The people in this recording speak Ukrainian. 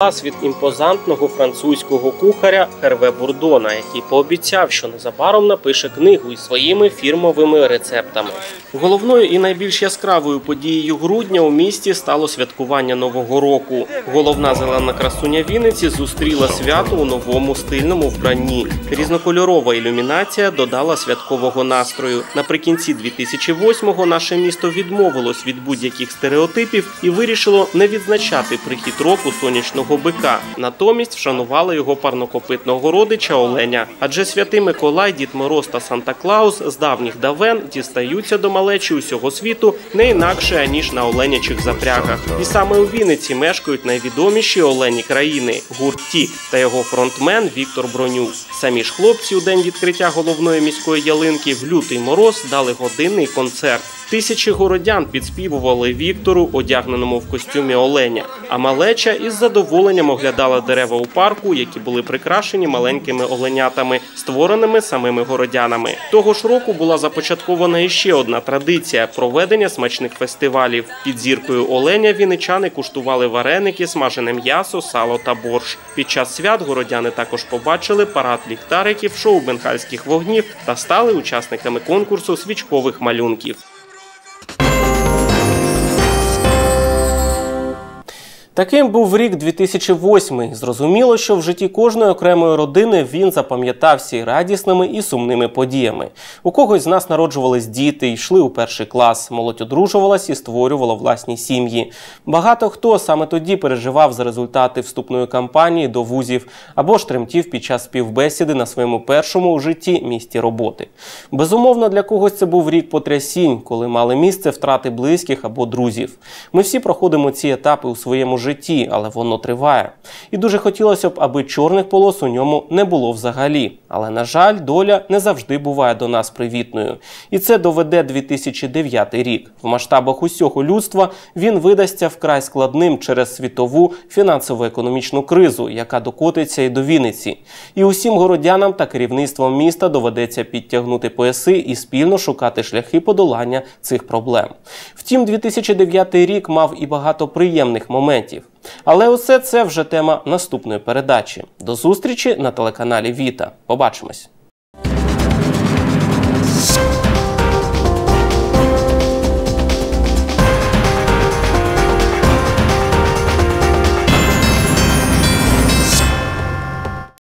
Клас від імпозантного французького кухаря Херве Бурдона, який пообіцяв, що незабаром напише книгу із своїми фірмовими рецептами. Головною і найбільш яскравою подією грудня у місті стало святкування Нового року. Головна зелена красуня Вінниці зустріла свято у новому стильному вбранні. Різнокольорова ілюмінація додала святкового настрою. Наприкінці 2008-го наше місто відмовилось від будь-яких стереотипів і вирішило не відзначати прихід року сонячного бика. Натомість вшанували його парнокопитного родича Оленя. Адже святий Миколай, Дід Мороз та Санта Клаус з давніх давен дістаються до малечі усього світу не інакше аніж на оленячих запрягах. І саме у Вінниці мешкають найвідоміші олені країни гурт Тік та його фронтмен Віктор Бронюк. Самі ж хлопці у день відкриття головної міської ялинки в лютий мороз дали годинний концерт. Тисячі городян підспівували Віктору, одягненому в костюмі оленя. А малеча із задоволенням оглядала дерева у парку, які були прикрашені маленькими оленятами, створеними самими городянами. Того ж року була започаткована іще одна традиція проведення смачних фестивалів. Під зіркою оленя вінничани куштували вареники, смажене м'ясо, сало та борщ. Під час свят городяни також побачили парад ліхтариків, шоу бенгальських вогнів та стали учасниками конкурсу свічкових малюнків. Таким був рік 2008. Зрозуміло, що в житті кожної окремої родини він запам'ятався і радісними і сумними подіями. У когось з нас народжувались діти, йшли у перший клас, молодь одружувалась і створювала власні сім'ї. Багато хто саме тоді переживав за результати вступної кампанії до вузів або ж тремтів під час співбесіди на своєму першому у житті місті роботи. Безумовно, для когось це був рік потрясінь, коли мали місце втрати близьких або друзів. Ми всі проходимо ці етапи у своєму житті, але воно триває. І дуже хотілося б, аби чорних полос у ньому не було взагалі. Але на жаль, доля не завжди буває до нас привітною. І це доведе 2009 рік. В масштабах усього людства він видасться вкрай складним через світову фінансово-економічну кризу, яка докотиться і до Вінниці. І усім городянам та керівництвом міста доведеться підтягнути пояси і спільно шукати шляхи подолання цих проблем. Втім, 2009 рік мав і багато приємних моментів учасників. Але усе це вже тема наступної передачі. До зустрічі на телеканалі Віта. Побачимось.